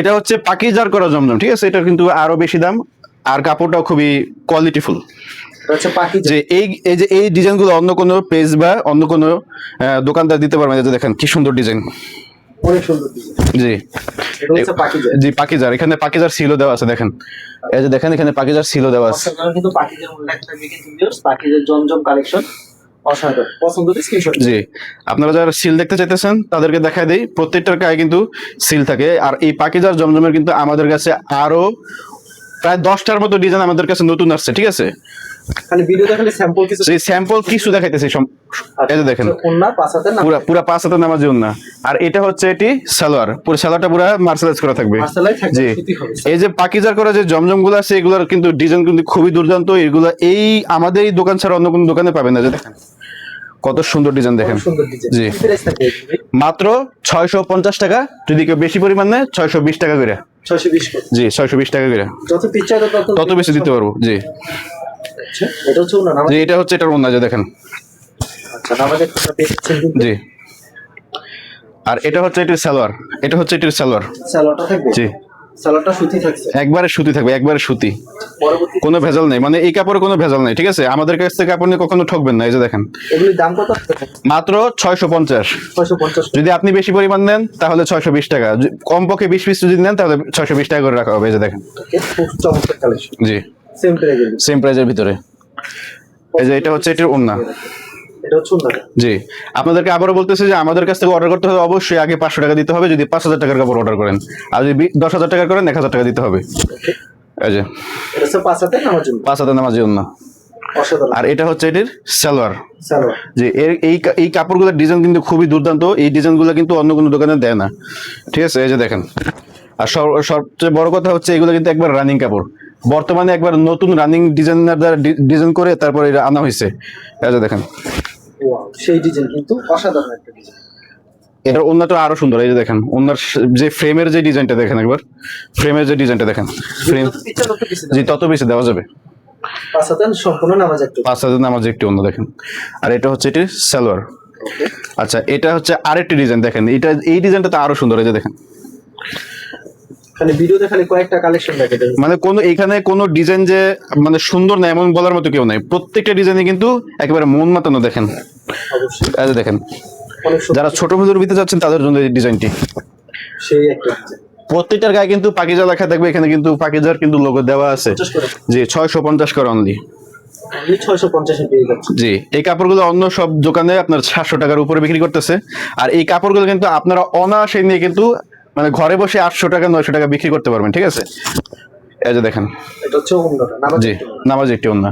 এটা হচ্ছে পাকিজার করা জমজম ঠিক আছে? এটা কিন্তু আরও বেশি দাম আর কাপড়টাও খুবই কোয়ালিটিফুল যে এই এই যে এই ডিজাইনগুলো অন্য কোনো পেজ বা অন্য কোনো দোকানদার দিতে পারবে না যে দেখেন কি সুন্দর ডিজাইন। জি। জি পাকিজার। এখানে পাকিজার সিলও দেওয়া আছে দেখেন। এই যে দেখেন এখানে পাকিজার সিলও দেওয়া আছে। কিন্তু কিন্তু জমজম কালেকশন জি। আপনারা যারা সিল দেখতে চাইতেছেন তাদেরকে দেখা দেই। প্রত্যেকটার গায়ে কিন্তু সিল থাকে। আর এই পাকিজার জমজমের কিন্তু আমাদের কাছে আরও প্রায় দশটার মতো ডিজাইন আমাদের কাছে নতুন আসছে ঠিক আছে? স্যাম্পল কিছু স্যাম্পল কিছু দেখাইতেছি এই যে দেখেন না পুরা পুরা পাঁচ হাতে নামাজি না আর এটা হচ্ছে এটি সালোয়ার। পুরো সালোয়ারটা পুরো মার্শালাইজ করা থাকবে। জি। এই যে পাকিজার করা যে জমজমগুলো আছে এগুলোর কিন্তু ডিজাইন কিন্তু খুবই দুর্দান্ত। এগুলো এই আমাদের এই দোকান ছাড়া অন্য কোনো দোকানে পাবেন না যে দেখেন। কত সুন্দর ডিজাইন দেখেন। জি। মাত্র ছয়শো পঞ্চাশ টাকা। যদি কেউ বেশি পরিমাণ নেয় ছয়শো বিশ টাকা করে। জি ছয়শো বিশ টাকা করে। তত বেশি দিতে পারব জি। আচ্ছা, এটা হচ্ছে জি এটা হচ্ছে এটার অন্য যে দেখেন আচ্ছা নামাজ একটা পেয়েছেন কিন্তু জি। আর এটা হচ্ছে এটির সালোয়ার। এটা হচ্ছে এটির সালোয়ার। সালোয়ারটা থাকবে? জি। সালোয়ারটা সুতি থাকছে? একবারে সুতি থাকবে একবারে সুতি। কোনো ভেজাল নেই। মানে এই কাপড়ে কোনো ভেজাল নেই ঠিক আছে? আমাদের কাছ থেকে নিয়ে কখনো ঠকবেন না এই যে দেখেন। এগুলির দাম কত? মাত্র ছয়শো পঞ্চাশ। 650 যদি আপনি বেশি পরিমাণ নেন তাহলে ছয়শো বিশ টাকা। যদি কমপক্ষে বিশ পিস যদি নেন তাহলে ছয়শো বিশ টাকা করে রাখা হবে এই যে দেখেন। জি। সেম প্রাইজের সেম প্রাইজের ভিতরে। এই যে এটা হচ্ছে এটির ওন্না এটা হচ্ছে ওন্না জি। আপনাদেরকে আবারও বলতেছে যে আমাদের কাছ থেকে অর্ডার করতে হবে অবশ্যই আগে পাঁচশো টাকা দিতে হবে যদি পাঁচ হাজার টাকার কাপড় অর্ডার করেন। আর যদি দশ হাজার টাকা করেন এক হাজার টাকা দিতে হবে। এই যে। জন্য। পাঁচ ওন্না অসাধারণ। আর এটা হচ্ছে এটির সালোয়ার। যে এই এই কাপড়গুলোর ডিজাইন কিন্তু খুবই দুর্দান্ত। এই ডিজাইনগুলো কিন্তু অন্য কোনো দোকানে দেয় না। ঠিক আছে এই যে দেখেন। আর সব- সবচেয়ে বড় কথা হচ্ছে এগুলো কিন্তু একবার রানিং কাপড়। বর্তমানে একবার নতুন রানিং ডিজাইনার দ্বারা ডিজাইন করে তারপরে আনা হয়েছে। এই যে দেখেন। সেই ডিজাইন কিন্তু অসাধারণ একটা ডিজাইন। এটার অন্যটা আরও সুন্দর এই যে দেখেন অন্যার যে ফ্রেমের যে ডিজাইনটা দেখেন একবার ফ্রেমের যে ডিজাইনটা দেখেন ফ্রেম জি তত বেশি দেওয়া যাবে। পাঁচাতে সম্পূর্ণ নামাজ একটু। পাঁচ হাজার নামাজ একটি অন্য দেখেন। আর এটা হচ্ছে এটির সালোয়ার। আচ্ছা এটা হচ্ছে আরেকটি ডিজাইন দেখেন এটা এই ডিজাইনটা তো আরও সুন্দর এই যে দেখেন। দেখালে কয়েকটা কালেকশন দেখে মানে কোনো এখানে কোনো ডিজাইন যে মানে সুন্দর না এমন বলার মতো কেউ নাই। প্রত্যেকটা ডিজাইনে কিন্তু একেবারে মন মাতানো দেখেন। অবশ্যই। দেখেন যারা ছোট ভিতর ভিতরে যাচ্ছেন তাদের জন্য এই ডিজাইনটি সেই একটা প্রত্যেকটার গায়ে কিন্তু পাকিজা লেখা থাকবে এখানে কিন্তু পাকিজার কিন্তু লোগো দেওয়া আছে। জি ছয়শো পঞ্চাশ করে অনলি জি এই কাপড়গুলো অন্য সব দোকানে আপনার সাতশো টাকার উপরে বিক্রি করতেছে। আর এই কাপড়গুলো কিন্তু আপনারা অনায়াসে নিয়ে কিন্তু মানে ঘরে বসে আটশো টাকা নয়শো টাকা বিক্রি করতে পারবেন ঠিক আছে? এই যে দেখেন। এটা হচ্ছে জি নামাজ একটি অন্য